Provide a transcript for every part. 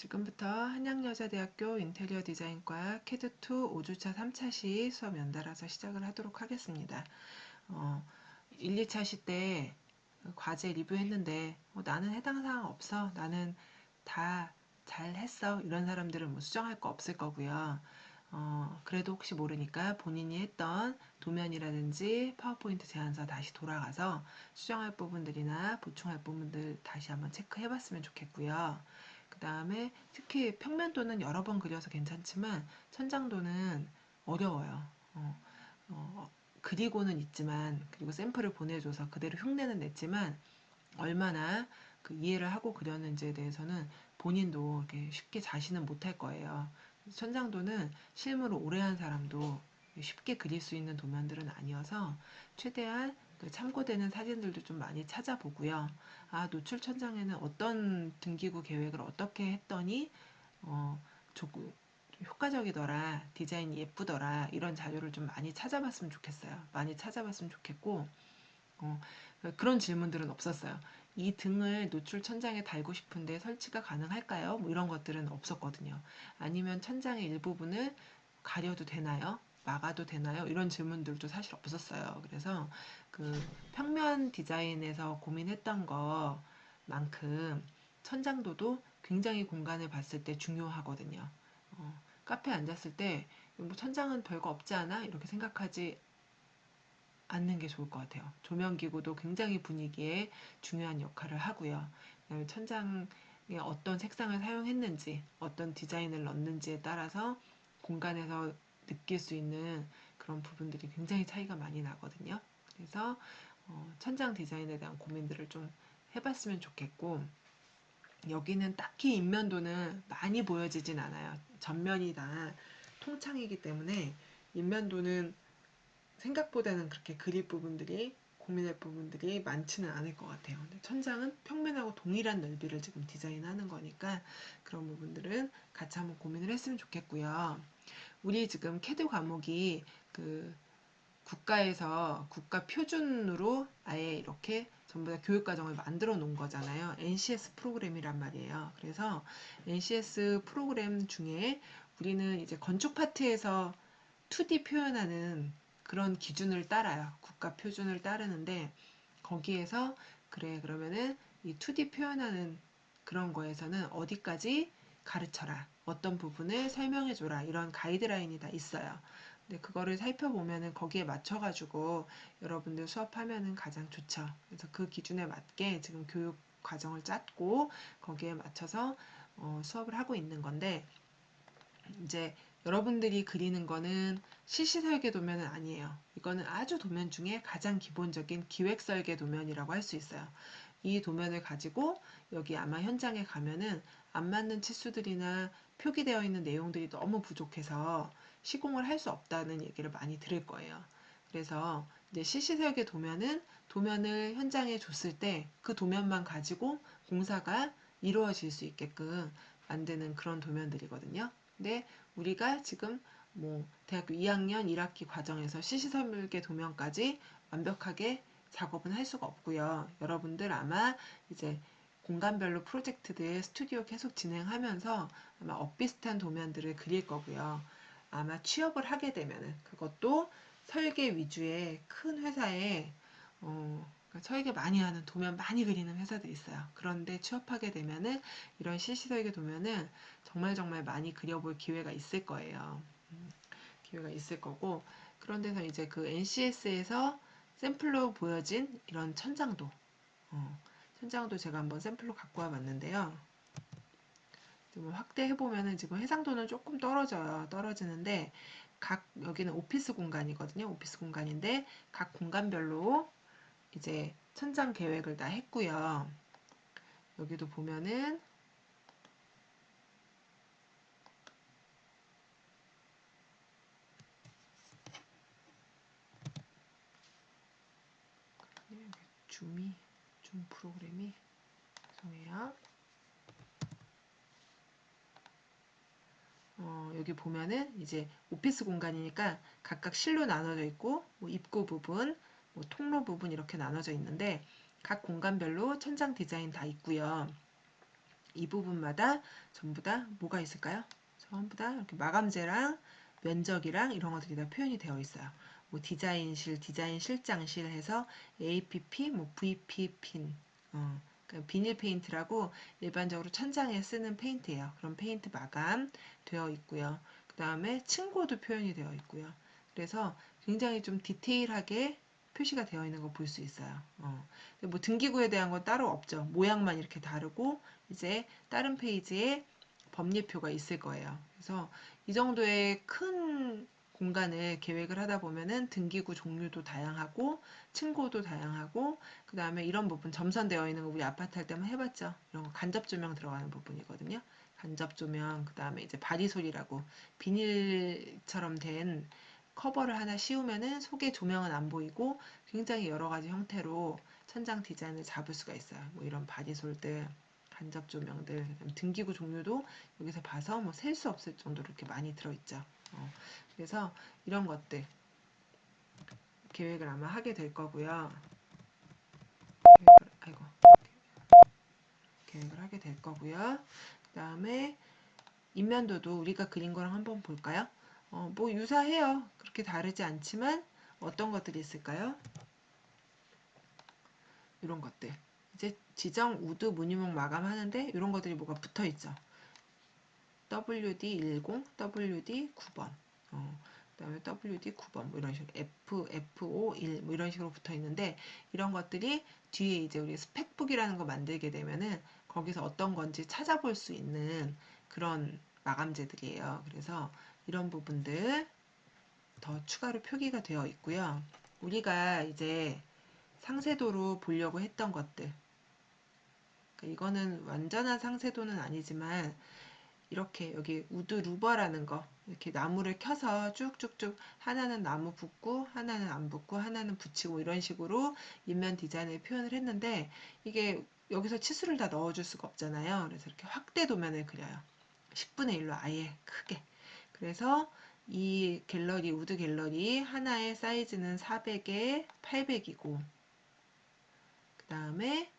지금부터 한양여자대학교 인테리어 디자인과 캐드2 5주차 3차 시 수업 연달아서 시작을 하도록 하겠습니다. 어, 1, 2차 시 때 과제 리뷰했는데 어, 나는 해당 사항 없어. 나는 다 잘했어. 이런 사람들은 뭐 수정할 거 없을 거고요. 어, 그래도 혹시 모르니까 본인이 했던 도면이라든지 파워포인트 제안서 다시 돌아가서 수정할 부분들이나 보충할 부분들 다시 한번 체크해 봤으면 좋겠고요. 그 다음에 특히 평면도는 여러 번 그려서 괜찮지만 천장도는 어려워요. 어, 어, 그리고는 있지만 그리고 샘플을 보내줘서 그대로 흉내는 냈지만 얼마나 그 이해를 하고 그렸는지에 대해서는 본인도 쉽게 자신은 못할 거예요. 천장도는 실물을 오래 한 사람도 쉽게 그릴 수 있는 도면들은 아니어서 최대한 그 참고되는 사진들도 좀 많이 찾아보고요. 아, 노출 천장에는 어떤 등기구 계획을 어떻게 했더니, 어, 조금 효과적이더라, 디자인이 예쁘더라, 이런 자료를 좀 많이 찾아봤으면 좋겠어요. 많이 찾아봤으면 좋겠고, 어, 그런 질문들은 없었어요. 이 등을 노출 천장에 달고 싶은데 설치가 가능할까요? 뭐 이런 것들은 없었거든요. 아니면 천장의 일부분을 가려도 되나요? 막아도 되나요? 이런 질문들도 사실 없었어요. 그래서 그 평면 디자인에서 고민했던 것만큼 천장도도 굉장히 공간을 봤을 때 중요하거든요. 어, 카페에 앉았을 때 뭐 천장은 별거 없지 않아? 이렇게 생각하지 않는 게 좋을 것 같아요. 조명기구도 굉장히 분위기에 중요한 역할을 하고요. 천장에 어떤 색상을 사용했는지, 어떤 디자인을 넣는지에 따라서 공간에서 느낄 수 있는 그런 부분들이 굉장히 차이가 많이 나거든요. 그래서 어, 천장 디자인에 대한 고민들을 좀 해봤으면 좋겠고 여기는 딱히 인면도는 많이 보여지진 않아요. 전면이 다 통창이기 때문에 인면도는 생각보다는 그렇게 그릴 부분들이 고민할 부분들이 많지는 않을 것 같아요. 천장은 평면하고 동일한 넓이를 지금 디자인하는 거니까 그런 부분들은 같이 한번 고민을 했으면 좋겠고요. 우리 지금 캐드 과목이 그 국가에서 국가 표준으로 아예 이렇게 전부 다 교육 과정을 만들어 놓은 거잖아요. NCS 프로그램이란 말이에요. 그래서 NCS 프로그램 중에 우리는 이제 건축 파트에서 2D 표현하는 그런 기준을 따라요. 국가 표준을 따르는데 거기에서 그래 그러면은 이 2D 표현하는 그런 거에서는 어디까지 가르쳐라. 어떤 부분을 설명해 줘라. 이런 가이드라인이 다 있어요. 근데 그거를 살펴보면은 거기에 맞춰가지고 여러분들 수업하면은 가장 좋죠. 그래서 그 기준에 맞게 지금 교육 과정을 짰고 거기에 맞춰서 어, 수업을 하고 있는 건데 이제 여러분들이 그리는 거는 실시 설계 도면은 아니에요. 이거는 아주 도면 중에 가장 기본적인 기획 설계 도면이라고 할 수 있어요. 이 도면을 가지고 여기 아마 현장에 가면은 안 맞는 치수들이나 표기되어 있는 내용들이 너무 부족해서 시공을 할 수 없다는 얘기를 많이 들을 거예요. 그래서 이제 실시 설계 도면은 도면을 현장에 줬을 때 그 도면만 가지고 공사가 이루어질 수 있게끔 만드는 그런 도면들이거든요. 근데 우리가 지금 뭐 대학교 2학년 1학기 과정에서 실시 설계 도면까지 완벽하게 작업은 할 수가 없고요. 여러분들 아마 이제 공간별로 프로젝트들 스튜디오 계속 진행하면서 아마 엇비슷한 도면들을 그릴 거고요. 아마 취업을 하게 되면은 그것도 설계 위주의 큰 회사에 어, 그러니까 설계 많이 하는 도면 많이 그리는 회사도 있어요. 그런데 취업하게 되면은 이런 실시 설계 도면은 정말 정말 많이 그려볼 기회가 있을 거예요. 음, 기회가 있을 거고 그런 데서 이제 그 NCS에서 샘플로 보여진 이런 천장도 어, 천장도 제가 한번 샘플로 갖고 와봤는데요. 지금 확대해 보면은 지금 해상도는 조금 떨어져요. 떨어지는데 각 여기는 오피스 공간이거든요. 오피스 공간인데 각 공간별로 이제 천장 계획을 다 했고요. 여기도 보면은 줌이 줌 프로그램이 죄송해요. 어, 여기 보면은 이제 오피스 공간이니까 각각 실로 나눠져 있고 뭐 입구 부분, 뭐 통로 부분 이렇게 나눠져 있는데 각 공간별로 천장 디자인 다 있고요. 이 부분마다 전부 다 뭐가 있을까요? 전부 다 이렇게 마감재랑 면적이랑 이런 것들이 다 표현이 되어 있어요. 뭐 디자인실, 디자인 실장실 해서 APP, 뭐 VP 핀, 어, 그러니까 비닐 페인트라고 일반적으로 천장에 쓰는 페인트예요. 그런 페인트 마감 되어 있고요. 그 다음에 층고도 표현이 되어 있고요. 그래서 굉장히 좀 디테일하게 표시가 되어 있는 거 볼 수 있어요. 어. 뭐 등기구에 대한 건 따로 없죠. 모양만 이렇게 다르고 이제 다른 페이지에 법리표가 있을 거예요. 그래서 이 정도의 큰 공간을 계획을 하다 보면은 등기구 종류도 다양하고 층고도 다양하고 그 다음에 이런 부분 점선되어 있는 거 우리 아파트 할 때만 해봤죠. 이런 거 간접 조명 들어가는 부분이거든요. 간접 조명 그 다음에 이제 바리솔이라고 비닐처럼 된 커버를 하나 씌우면은 속에 조명은 안 보이고 굉장히 여러 가지 형태로 천장 디자인을 잡을 수가 있어요. 뭐 이런 바디솔들, 간접 조명들, 등기구 종류도 여기서 봐서 뭐 셀 수 없을 정도로 이렇게 많이 들어있죠. 어, 그래서 이런 것들 계획을 아마 하게 될 거고요. 계획을, 아이고 계획을 하게 될 거고요. 그 다음에 인면도도 우리가 그린 거랑 한번 볼까요? 어, 뭐 유사해요. 그렇게 다르지 않지만 어떤 것들이 있을까요? 이런 것들. 이제 지정 우드 무늬목 마감하는데 이런 것들이 뭐가 붙어 있죠. WD10, WD9번. 어, 그 다음에 WD 9번 뭐 이런 식으로 F, F51 뭐 이런 식으로 붙어 있는데 이런 것들이 뒤에 이제 우리 스펙북이라는 거 만들게 되면은 거기서 어떤 건지 찾아볼 수 있는 그런 마감재들이에요. 그래서 이런 부분들 더 추가로 표기가 되어 있고요. 우리가 이제 상세도로 보려고 했던 것들 그러니까 이거는 완전한 상세도는 아니지만 이렇게 여기 우드 루버라는 거 이렇게 나무를 켜서 쭉쭉쭉 하나는 나무 붙고 하나는 안 붙고 하나는 붙이고 이런 식으로 인면 디자인을 표현을 했는데 이게 여기서 치수를 다 넣어줄 수가 없잖아요. 그래서 이렇게 확대 도면을 그려요. 10분의 1로 아예 크게. 그래서 이 갤러리, 우드 갤러리 하나의 사이즈는 400에 800이고 그 다음에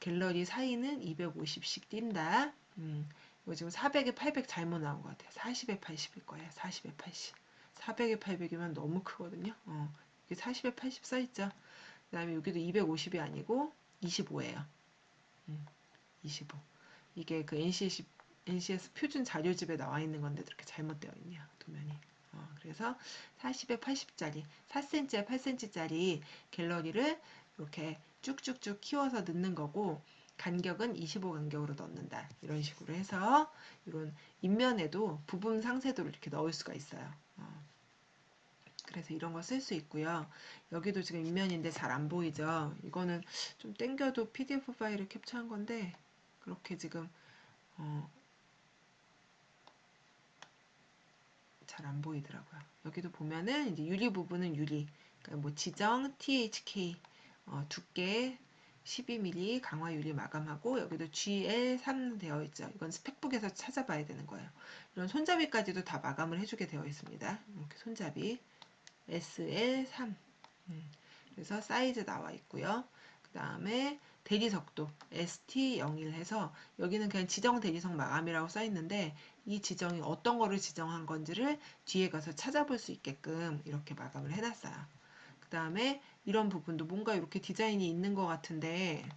갤러리 사이는 250씩 뛴다. 음, 이거 지금 400에 800 잘못 나온 것 같아요. 40에 80일 거예요. 40에 80. 400에 800이면 너무 크거든요. 어, 이게 40에 80 써있죠. 그 다음에 여기도 250이 아니고 25예요. 음, 25. 이게 그 NCS, NCS 표준 자료집에 나와 있는 건데 이렇게 잘못되어 있네요. 도면이. 어, 그래서 40에 80짜리, 4cm에 8cm짜리 갤러리를 이렇게 쭉쭉쭉 키워서 넣는 거고 간격은 25 간격으로 넣는다. 이런 식으로 해서 이런 인면에도 부분 상세도를 이렇게 넣을 수가 있어요. 어. 그래서 이런 거 쓸 수 있고요. 여기도 지금 인면인데 잘 안 보이죠? 이거는 좀 땡겨도 PDF 파일을 캡처한 건데 그렇게 지금 어, 잘 안 보이더라고요. 여기도 보면은 이제 유리 부분은 유리, 그러니까 뭐 지정 THK 어, 두께 12mm 강화 유리 마감하고 여기도 GL3 되어 있죠. 이건 스펙북에서 찾아봐야 되는 거예요. 이런 손잡이까지도 다 마감을 해주게 되어 있습니다. 이렇게 손잡이 SL3 음, 그래서 사이즈 나와 있고요. 그 다음에 대리석도 ST01 해서 여기는 그냥 지정 대리석 마감이라고 써 있는데 이 지정이 어떤 거를 지정한 건지를 뒤에 가서 찾아볼 수 있게끔 이렇게 마감을 해놨어요. 그 다음에 이런 부분도 뭔가 이렇게 디자인이 있는 것 같은데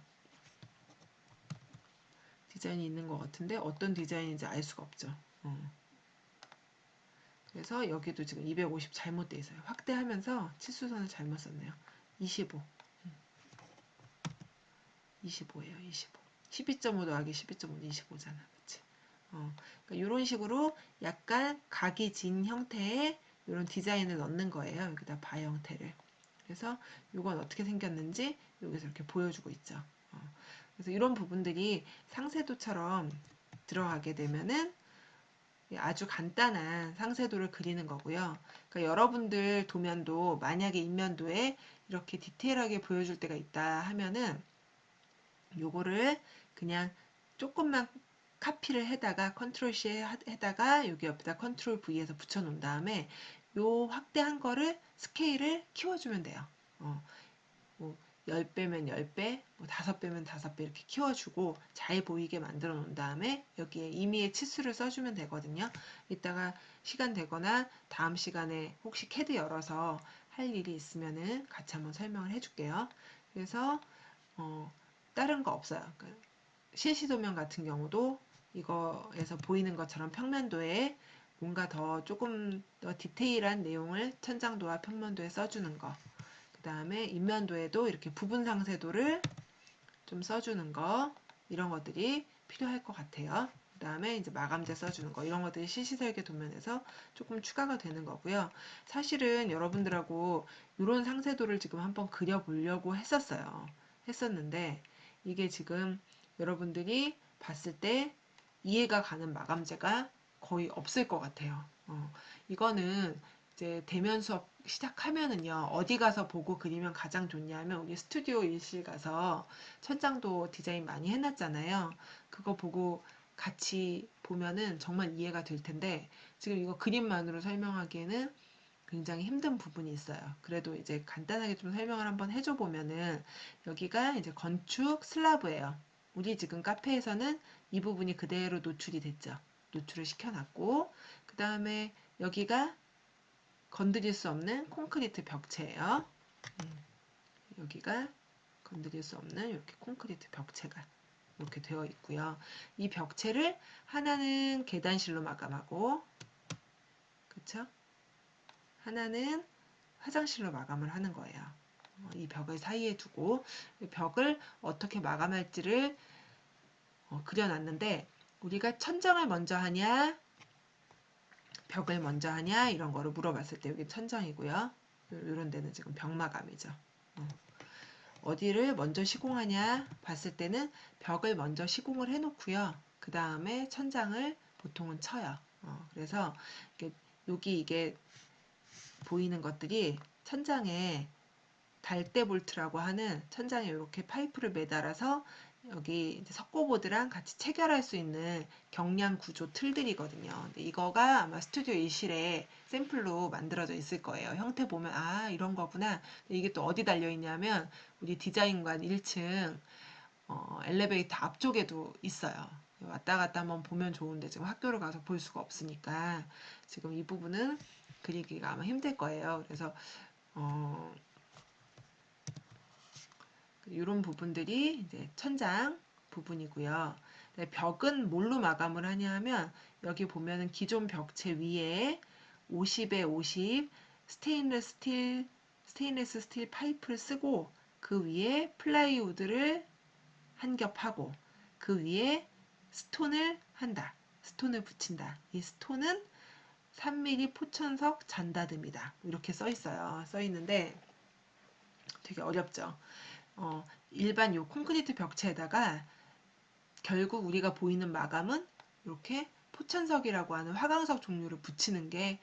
디자인이 있는 것 같은데 어떤 디자인인지 알 수가 없죠. 어. 그래서 여기도 지금 250 잘못돼 있어요. 확대하면서 치수선을 잘못 썼네요. 25 25예요. 25 12.5 더하기 12.5는 25잖아. 그치? 어, 그러니까 이런 식으로 약간 각이 진 형태의 이런 디자인을 넣는 거예요. 여기다 바 형태를. 그래서 이건 어떻게 생겼는지 여기서 이렇게 보여주고 있죠. 어, 그래서 이런 부분들이 상세도처럼 들어가게 되면은 아주 간단한 상세도를 그리는 거고요. 그러니까 여러분들 도면도 만약에 인면도에 이렇게 디테일하게 보여줄 때가 있다 하면은 요거를 그냥 조금만 카피를 해다가 컨트롤 C 해다가 여기 옆에다 컨트롤 V에서 붙여 놓은 다음에 요 확대한 거를 스케일을 키워주면 돼요. 어, 뭐 10배면 10배, 뭐 5배면 5배 이렇게 키워주고 잘 보이게 만들어 놓은 다음에 여기에 임의의 치수를 써주면 되거든요. 이따가 시간 되거나 다음 시간에 혹시 캐드 열어서 할 일이 있으면은 같이 한번 설명을 해줄게요. 그래서 어, 다른 거 없어요. 그 실시도면 같은 경우도 이거에서 보이는 것처럼 평면도에 뭔가 더 조금 더 디테일한 내용을 천장도와 평면도에 써주는 거. 다음에 인면도에도 이렇게 부분 상세도를 좀 써주는 거 이런 것들이 필요할 것 같아요. 그 다음에 이제 마감재 써주는 거 이런 것들이 실시설계 도면에서 조금 추가가 되는 거고요. 사실은 여러분들하고 이런 상세도를 지금 한번 그려보려고 했었어요. 했었는데 이게 지금 여러분들이 봤을 때 이해가 가는 마감재가 거의 없을 것 같아요. 어, 이거는 이제 대면 수업 시작하면은요 어디 가서 보고 그리면 가장 좋냐면 우리 스튜디오 일실 가서 천장도 디자인 많이 해놨잖아요. 그거 보고 같이 보면은 정말 이해가 될 텐데 지금 이거 그림만으로 설명하기에는 굉장히 힘든 부분이 있어요. 그래도 이제 간단하게 좀 설명을 한번 해줘 보면은 여기가 이제 건축 슬라브예요. 우리 지금 카페에서는 이 부분이 그대로 노출이 됐죠 노출을 시켜놨고 그 다음에 여기가 건드릴 수 없는 콘크리트 벽체예요. 음, 여기가 건드릴 수 없는 이렇게 콘크리트 벽체가 이렇게 되어 있고요. 이 벽체를 하나는 계단실로 마감하고 그쵸? 하나는 화장실로 마감을 하는 거예요. 어, 이 벽을 사이에 두고 벽을 어떻게 마감할지를 어, 그려놨는데 우리가 천장을 먼저 하냐 벽을 먼저 하냐 이런 거를 물어봤을 때 여기 천장이고요. 이런 데는 지금 벽마감이죠. 어. 디를 먼저 시공하냐 봤을 때는 벽을 먼저 시공을 해놓고요. 그 다음에 천장을 보통은 쳐요. 어, 그래서 여기 이게 보이는 것들이 천장에 달대 볼트라고 하는 천장에 이렇게 파이프를 매달아서 여기 석고보드랑 같이 체결할 수 있는 경량 구조 틀들이거든요. 이거가 아마 스튜디오 일실에 샘플로 만들어져 있을 거예요. 형태 보면 아 이런 거구나. 이게 또 어디 달려 있냐면 우리 디자인관 1층 어, 엘리베이터 앞쪽에도 있어요. 왔다 갔다 한번 보면 좋은데 지금 학교를 가서 볼 수가 없으니까 지금 이 부분은 그리기가 아마 힘들 거예요. 그래서 어, 이런 부분들이 이제 천장 부분이고요. 네, 벽은 뭘로 마감을 하냐 하면 여기 보면은 기존 벽체 위에 50에 50 스테인레스 스틸 스테인레스 스틸 파이프를 쓰고 그 위에 플라이우드를 한 겹하고 그 위에 스톤을 한다. 스톤을 붙인다. 이 스톤은 3mm 포천석 잔다듬이다. 이렇게 써 있어요. 써 있는데 되게 어렵죠. 어, 일반 요 콘크리트 벽체에다가 결국 우리가 보이는 마감은 이렇게 포천석이라고 하는 화강석 종류를 붙이는 게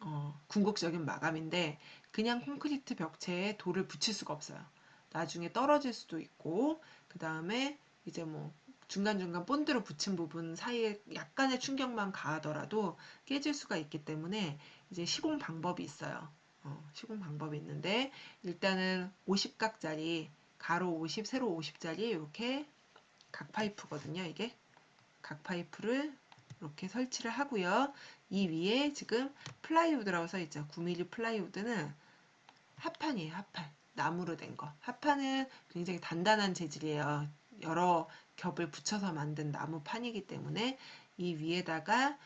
어, 궁극적인 마감인데 그냥 콘크리트 벽체에 돌을 붙일 수가 없어요. 나중에 떨어질 수도 있고 그 다음에 이제 뭐 중간중간 본드로 붙인 부분 사이에 약간의 충격만 가하더라도 깨질 수가 있기 때문에 이제 시공 방법이 있어요. 어, 시공 방법이 있는데 일단은 50각짜리 가로 50, 세로 50짜리 이렇게 각 파이프거든요. 이게 각 파이프를 이렇게 설치를 하고요. 이 위에 지금 플라이우드라고 써 있죠. 9mm 플라이우드는 합판이에요. 합판. 나무로 된 거. 합판은 굉장히 단단한 재질이에요. 여러 겹을 붙여서 만든 나무판이기 때문에 이 위에다가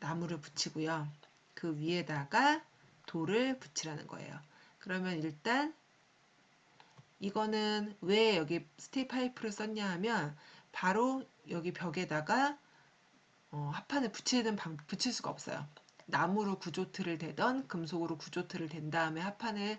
나무를 붙이고요. 그 위에다가 돌을 붙이라는 거예요. 그러면 일단 이거는 왜 여기 스틸 파이프를 썼냐 하면 바로 여기 벽에다가 어, 합판을 붙이는 방, 붙일 수가 없어요. 나무로 구조틀을 대던 금속으로 구조틀을 댄 다음에 합판을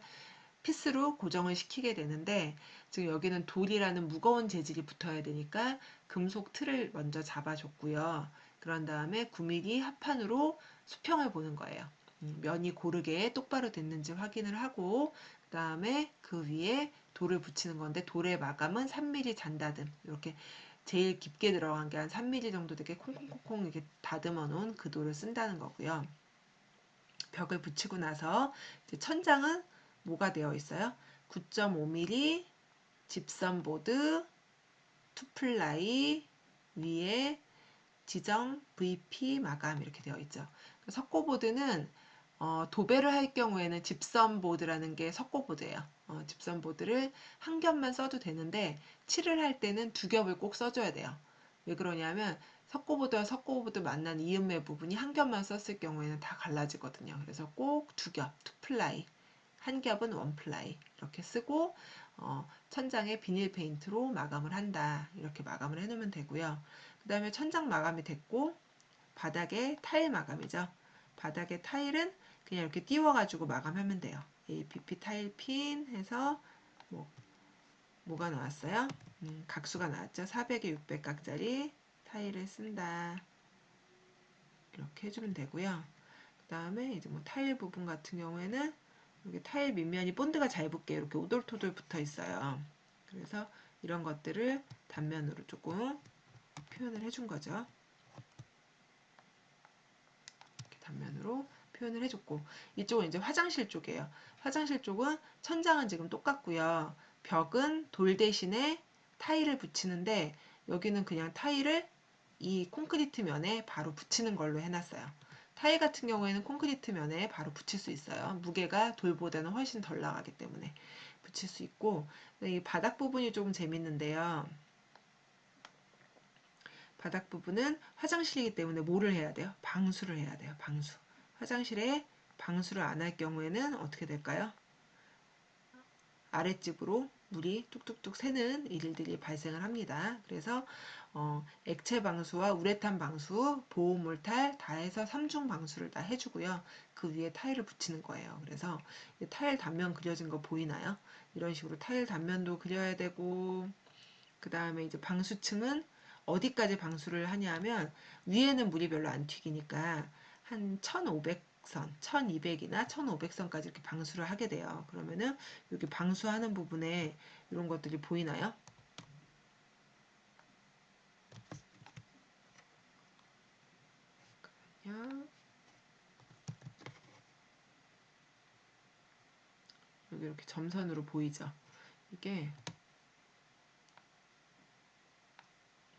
피스로 고정을 시키게 되는데 지금 여기는 돌이라는 무거운 재질이 붙어야 되니까 금속 틀을 먼저 잡아줬고요. 그런 다음에 9mm 합판으로 수평을 보는 거예요. 음, 면이 고르게 똑바로 됐는지 확인을 하고 그 다음에 그 위에 돌을 붙이는 건데 돌의 마감은 3mm 잔다듬 이렇게 제일 깊게 들어간 게 한 3mm 정도 되게 콩콩콩콩 이렇게 다듬어 놓은 그 돌을 쓴다는 거고요. 벽을 붙이고 나서 천장은 뭐가 되어 있어요? 9.5mm 집선 보드, 투플라이 위에 지정 VP 마감 이렇게 되어 있죠. 석고보드는 어, 도배를 할 경우에는 집선 보드라는 게 석고보드예요. 어, 집선 보드를 한 겹만 써도 되는데 칠을 할 때는 두 겹을 꼭 써줘야 돼요. 왜 그러냐면 석고보드와 석고보드 만난 이음매 부분이 한 겹만 썼을 경우에는 다 갈라지거든요. 그래서 꼭 두 겹, 투 플라이, 한 겹은 원 플라이 이렇게 쓰고 어, 천장에 비닐 페인트로 마감을 한다. 이렇게 마감을 해놓으면 되고요. 그 다음에 천장 마감이 됐고 바닥에 타일 마감이죠. 바닥에 타일은 그냥 이렇게 띄워가지고 마감하면 돼요. APP 타일 핀 해서 뭐 뭐가 나왔어요? 음, 각수가 나왔죠. 400에 600각짜리 타일을 쓴다. 이렇게 해주면 되고요. 그 다음에 이제 뭐 타일 부분 같은 경우에는 여기 타일 밑면이 본드가 잘 붙게 이렇게 오돌토돌 붙어 있어요. 그래서 이런 것들을 단면으로 조금 표현을 해준 거죠. 이렇게 단면으로 표현을 해줬고 이쪽은 이제 화장실 쪽이에요. 화장실 쪽은 천장은 지금 똑같고요. 벽은 돌 대신에 타일을 붙이는데 여기는 그냥 타일을 이 콘크리트 면에 바로 붙이는 걸로 해놨어요. 타일 같은 경우에는 콘크리트 면에 바로 붙일 수 있어요. 무게가 돌보다는 훨씬 덜 나가기 때문에 붙일 수 있고 이 바닥 부분이 조금 재밌는데요. 바닥 부분은 화장실이기 때문에 뭐를 해야 돼요? 방수를 해야 돼요. 방수. 화장실에 방수를 안 할 경우에는 어떻게 될까요? 아랫집으로 물이 뚝뚝뚝 새는 일들이 발생을 합니다. 그래서 어, 액체 방수와 우레탄 방수, 보호물 탈 다 해서 3중 방수를 다 해주고요. 그 위에 타일을 붙이는 거예요. 그래서 타일 단면 그려진 거 보이나요? 이런 식으로 타일 단면도 그려야 되고 그 다음에 이제 방수층은 어디까지 방수를 하냐면 위에는 물이 별로 안 튀기니까 한 1500선, 1200이나 1500선까지 이렇게 방수를 하게 돼요. 그러면은 여기 방수하는 부분에 이런 것들이 보이나요? 여기 이렇게 점선으로 보이죠? 이게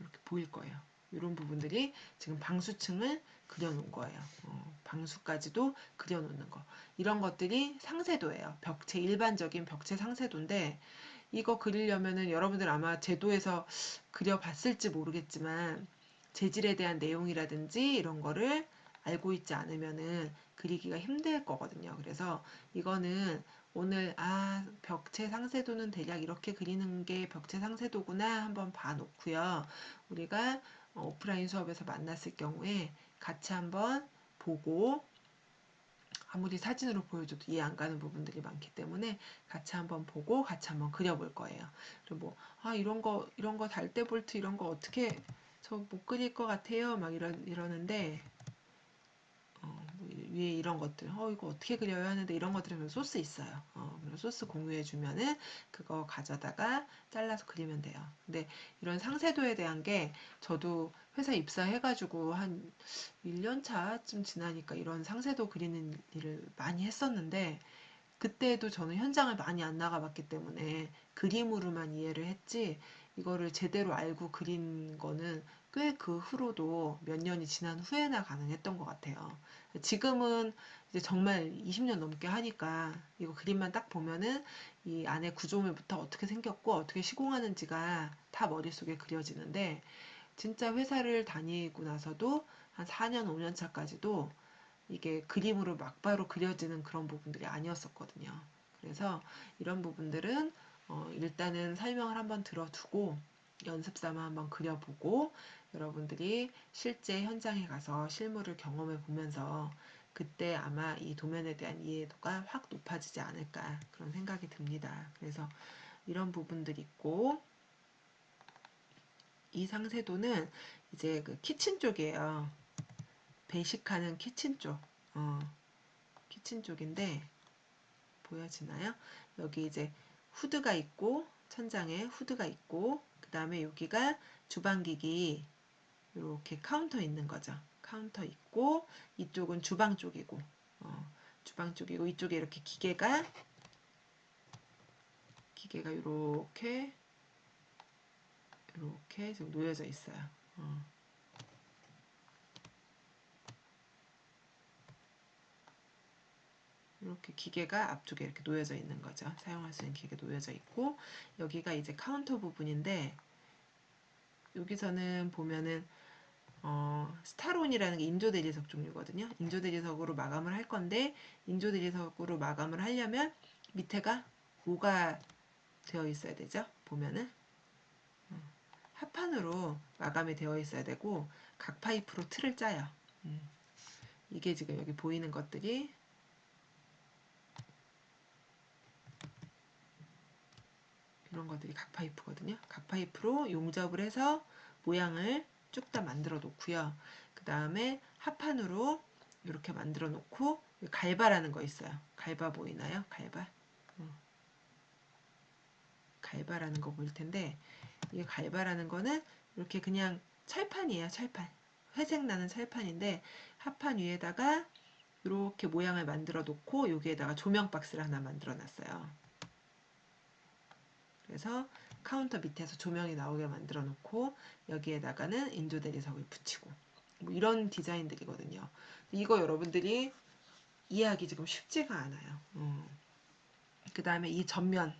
이렇게 보일 거예요. 이런 부분들이 지금 방수층을 그려놓은 거예요. 어, 방수까지도 그려놓는 거. 이런 것들이 상세도예요. 벽체 일반적인 벽체 상세도인데 이거 그리려면은 여러분들 아마 제도에서 그려봤을지 모르겠지만 재질에 대한 내용이라든지 이런 거를 알고 있지 않으면은 그리기가 힘들 거거든요. 그래서 이거는 오늘 아 벽체 상세도는 대략 이렇게 그리는 게 벽체 상세도구나 한번 봐놓고요. 우리가 오프라인 수업에서 만났을 경우에 같이 한번 보고 아무리 사진으로 보여줘도 이해 안 가는 부분들이 많기 때문에 같이 한번 보고 같이 한번 그려볼 거예요. 그리고 뭐, 아, 이런 거, 이런 거 달대 볼트 이런 거 어떻게 저 못 그릴 것 같아요. 막 이러, 이러는데, 어, 뭐 위에 이런 것들, 어, 이거 어떻게 그려야 하는데 이런 것들은 소스 있어요. 어, 소스 공유해 주면은 그거 가져다가 잘라서 그리면 돼요. 근데 이런 상세도에 대한 게 저도 회사 입사해 가지고 한 1년 차쯤 지나니까 이런 상세도 그리는 일을 많이 했었는데 그때도 저는 현장을 많이 안 나가봤기 때문에 그림으로만 이해를 했지 이거를 제대로 알고 그린 거는 꽤 그 후로도 몇 년이 지난 후에나 가능했던 것 같아요. 지금은 이제 정말 20년 넘게 하니까 이거 그림만 딱 보면은 이 안에 구조물부터 어떻게 생겼고 어떻게 시공하는지가 다 머릿속에 그려지는데 진짜 회사를 다니고 나서도 한 4년, 5년 차까지도 이게 그림으로 막바로 그려지는 그런 부분들이 아니었었거든요. 그래서 이런 부분들은 어 일단은 설명을 한번 들어두고 연습 삼아 한번 그려보고 여러분들이 실제 현장에 가서 실물을 경험해 보면서 그때 아마 이 도면에 대한 이해도가 확 높아지지 않을까 그런 생각이 듭니다. 그래서 이런 부분들이 있고 이 상세도는 이제 그 키친 쪽이에요. 배식하는 키친 쪽. 어, 키친 쪽인데 보여지나요? 여기 이제 후드가 있고 천장에 후드가 있고 그 다음에 여기가 주방기기 이렇게 카운터 있는 거죠. 카운터 있고 이쪽은 주방 쪽이고 어, 주방 쪽이고 이쪽에 이렇게 기계가 기계가 이렇게 이렇게 지금 놓여져 있어요. 어. 이렇게 기계가 앞쪽에 이렇게 놓여져 있는 거죠. 사용할 수 있는 기계 놓여져 있고 여기가 이제 카운터 부분인데 여기서는 보면은 어, 스타론이라는 게 인조대리석 종류거든요. 인조대리석으로 마감을 할 건데 인조대리석으로 마감을 하려면 밑에가 뭐가 되어 있어야 되죠? 보면은 어, 합판으로 마감이 되어 있어야 되고 각 파이프로 틀을 짜요. 음. 이게 지금 여기 보이는 것들이 이런 것들이 각 파이프거든요. 각 파이프로 용접을 해서 모양을 쭉 다 만들어 놓고요. 그 다음에 합판으로 이렇게 만들어 놓고 갈바라는 거 있어요. 갈바 보이나요? 갈바. 어. 갈바라는 거 보일 텐데 이게 갈바라는 거는 이렇게 그냥 철판이에요. 철판. 회색 나는 철판인데 합판 위에다가 이렇게 모양을 만들어 놓고 여기에다가 조명 박스를 하나 만들어 놨어요. 그래서 카운터 밑에서 조명이 나오게 만들어 놓고 여기에다가는 인조 대리석을 붙이고 뭐 이런 디자인들이거든요. 이거 여러분들이 이해하기 지금 쉽지가 않아요. 음. 그 다음에 이 전면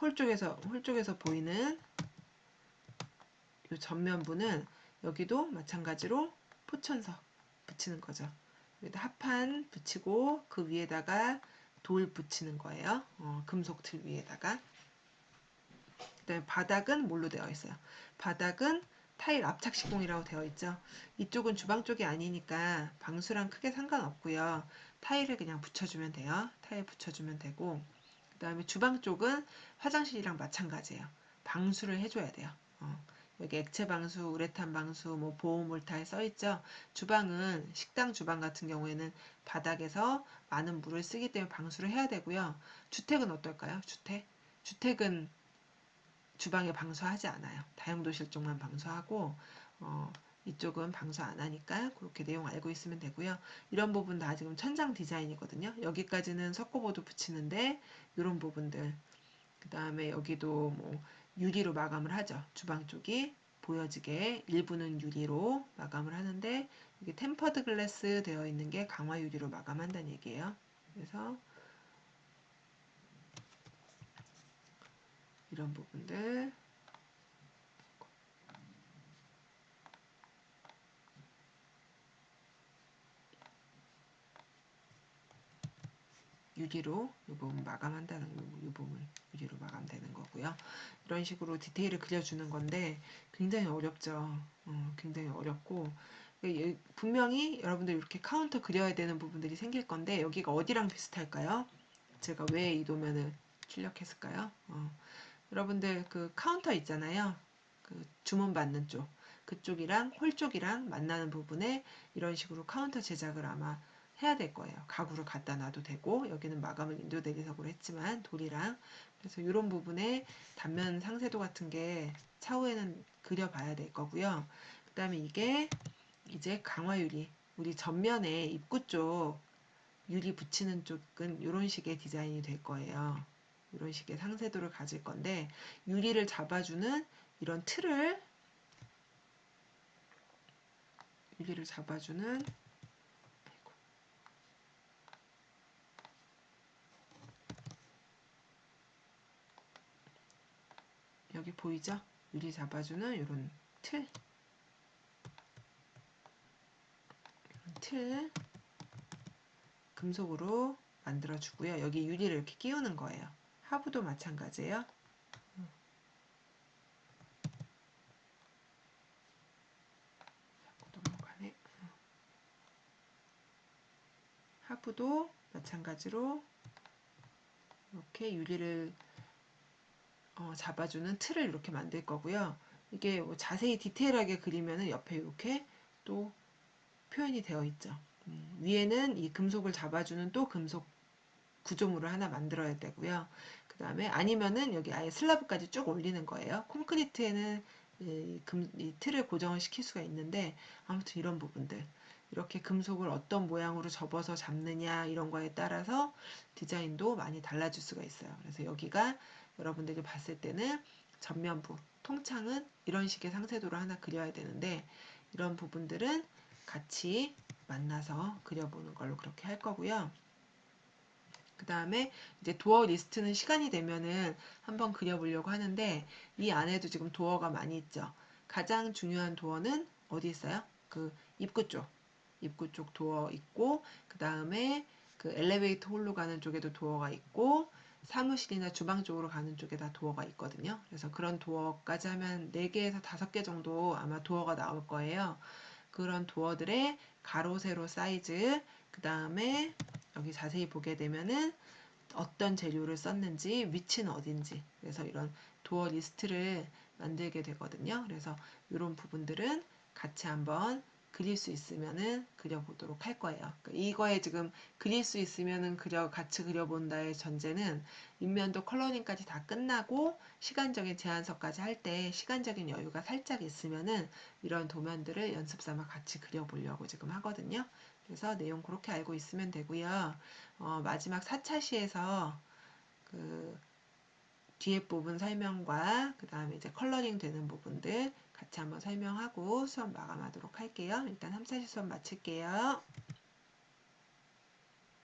홀 쪽에서 홀 쪽에서 보이는 이 전면부는 여기도 마찬가지로 포천석 붙이는 거죠. 여기다 합판 붙이고 그 위에다가 돌 붙이는 거예요. 어, 금속 틀 위에다가. 그다음에 바닥은 뭘로 되어 있어요? 바닥은 타일 압착 시공이라고 되어 있죠. 이쪽은 주방 쪽이 아니니까 방수랑 크게 상관없고요. 타일을 그냥 붙여주면 돼요. 타일 붙여주면 되고 그 다음에 주방 쪽은 화장실이랑 마찬가지예요. 방수를 해줘야 돼요. 어. 여기 액체 방수, 우레탄 방수, 뭐 보호물타에 써 있죠. 주방은 식당 주방 같은 경우에는 바닥에서 많은 물을 쓰기 때문에 방수를 해야 되고요. 주택은 어떨까요? 주택? 주택은 주방에 방수하지 않아요. 다용도실 쪽만 방수하고 어, 이쪽은 방수 안 하니까 그렇게 내용 알고 있으면 되고요. 이런 부분 다 지금 천장 디자인이거든요. 여기까지는 석고보드 붙이는데 이런 부분들 그 다음에 여기도 뭐 유리로 마감을 하죠. 주방 쪽이 보여지게 일부는 유리로 마감을 하는데 이게 템퍼드 글래스 되어 있는 게 강화 유리로 마감한다는 얘기예요. 그래서 이런 부분들 이 부분 마감한다는 이 부분 유리로 마감되는 거고요. 이런 식으로 디테일을 그려주는 건데 굉장히 어렵죠. 어, 굉장히 어렵고 분명히 여러분들 이렇게 카운터 그려야 되는 부분들이 생길 건데 여기가 어디랑 비슷할까요? 제가 왜 이 도면을 출력했을까요? 어, 여러분들 그 카운터 있잖아요. 그 주문 받는 쪽 그쪽이랑 홀 쪽이랑 만나는 부분에 이런 식으로 카운터 제작을 아마 해야 될 거예요. 가구를 갖다 놔도 되고 여기는 마감을 인조 대리석으로 했지만 돌이랑 그래서 이런 부분에 단면 상세도 같은 게 차후에는 그려봐야 될 거고요. 그 다음에 이게 이제 강화유리 우리 전면에 입구 쪽 유리 붙이는 쪽은 이런 식의 디자인이 될 거예요. 이런 식의 상세도를 가질 건데 유리를 잡아주는 이런 틀을 유리를 잡아주는 여기 보이죠? 유리 잡아주는 이런 틀. 틀 금속으로 만들어 주고요. 여기 유리를 이렇게 끼우는 거예요. 하부도 마찬가지예요. 하부도 마찬가지로 이렇게 유리를 어, 잡아주는 틀을 이렇게 만들 거고요. 이게 뭐 자세히 디테일하게 그리면 옆에 이렇게 또 표현이 되어 있죠. 음, 위에는 이 금속을 잡아주는 또 금속 구조물을 하나 만들어야 되고요. 그 다음에 아니면은 여기 아예 슬라브까지 쭉 올리는 거예요. 콘크리트에는 이, 금, 이 틀을 고정을 시킬 수가 있는데 아무튼 이런 부분들 이렇게 금속을 어떤 모양으로 접어서 잡느냐 이런 거에 따라서 디자인도 많이 달라질 수가 있어요. 그래서 여기가 여러분들이 봤을 때는 전면부, 통창은 이런 식의 상세도를 하나 그려야 되는데 이런 부분들은 같이 만나서 그려보는 걸로 그렇게 할 거고요. 그 다음에 이제 도어 리스트는 시간이 되면은 한번 그려보려고 하는데 이 안에도 지금 도어가 많이 있죠. 가장 중요한 도어는 어디 있어요? 그 입구 쪽. 입구 쪽 도어 있고 그 다음에 그 엘리베이터 홀로 가는 쪽에도 도어가 있고 사무실이나 주방 쪽으로 가는 쪽에 다 도어가 있거든요. 그래서 그런 도어까지 하면 4개에서 5개 정도 아마 도어가 나올 거예요. 그런 도어들의 가로, 세로 사이즈, 그 다음에 여기 자세히 보게 되면은 어떤 재료를 썼는지, 위치는 어딘지, 그래서 이런 도어 리스트를 만들게 되거든요. 그래서 이런 부분들은 같이 한번 그릴 수 있으면은 그려보도록 할 거예요. 그러니까 이거에 지금 그릴 수 있으면은 그려 같이 그려본다의 전제는 인면도 컬러링까지 다 끝나고 시간적인 제한서까지 할 때 시간적인 여유가 살짝 있으면은 이런 도면들을 연습 삼아 같이 그려보려고 지금 하거든요. 그래서 내용 그렇게 알고 있으면 되고요. 어, 마지막 4차 시에서 그 뒤에 부분 설명과 그 다음에 이제 컬러링 되는 부분들 같이 한번 설명하고 수업 마감하도록 할게요. 일단 3차시 수업 마칠게요.